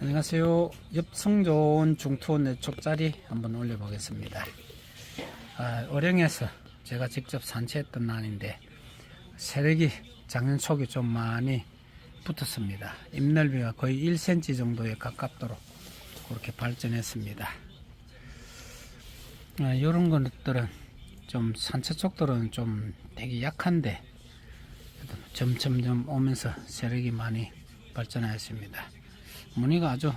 안녕하세요. 엽성 좋은 중투 내촉자리 한번 올려보겠습니다. 아, 어령에서 제가 직접 산치했던 난인데 세력이 작년 초기 좀 많이 붙었습니다. 잎넓이가 거의 1cm 정도에 가깝도록 그렇게 발전했습니다. 아, 이런 것들은 좀 산채 쪽들은 좀 되게 약한데 점점점 오면서 세력이 많이 발전하였습니다. 무늬가 아주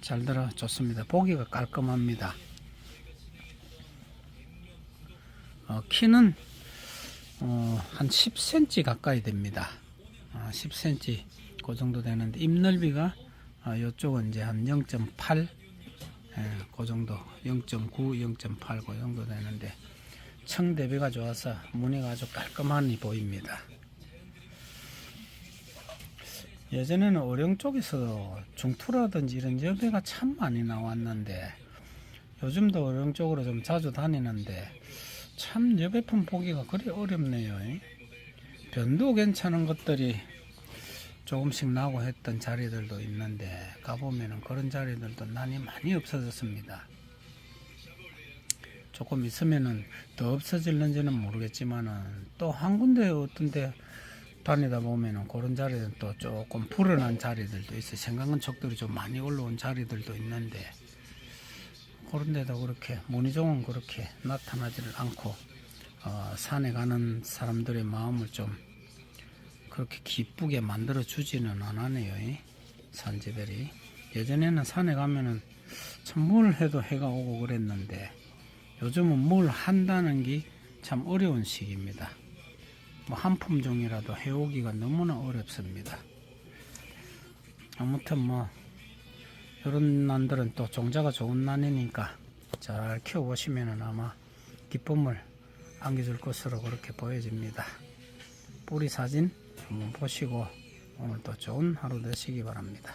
잘 들어 좋습니다. 보기가 깔끔합니다. 어, 키는 어, 한 10cm 가까이 됩니다. 아, 10cm 그 정도 되는데 잎 넓이가 아, 이쪽은 이제 한 0.8, 예, 그 정도 0.9, 0.8 그 정도 되는데 청 대비가 좋아서 무늬가 아주 깔끔하니 보입니다. 예전에는 어령 쪽에서 중투라든지 이런 여배가 참 많이 나왔는데 요즘도 어령 쪽으로 좀 자주 다니는데 참 여배품 보기가 그리 어렵네요. 변도 괜찮은 것들이 조금씩 나고 했던 자리들도 있는데 가보면은 그런 자리들도 난이 많이 없어졌습니다. 조금 있으면은 더 없어질는지는 모르겠지만은 또 한 군데 어떤데 다니다 보면은 그런 자리는 또 조금 불어난 자리들도 있어. 생강근 척들이 좀 많이 올라온 자리들도 있는데 그런 데도 그렇게 문희종은 그렇게 나타나지를 않고 어, 산에 가는 사람들의 마음을 좀 그렇게 기쁘게 만들어 주지는 않았네요. 이 산지들이 예전에는 산에 가면은 참 뭘 해도 해가 오고 그랬는데 요즘은 뭘 한다는 게 참 어려운 시기입니다. 뭐 한 품종이라도 해오기가 너무나 어렵습니다. 아무튼 뭐 이런 난들은 또 종자가 좋은 난이니까 잘 키워보시면 아마 기쁨을 안겨줄 것으로 그렇게 보여집니다. 뿌리 사진 한번 보시고 오늘 또 좋은 하루 되시기 바랍니다.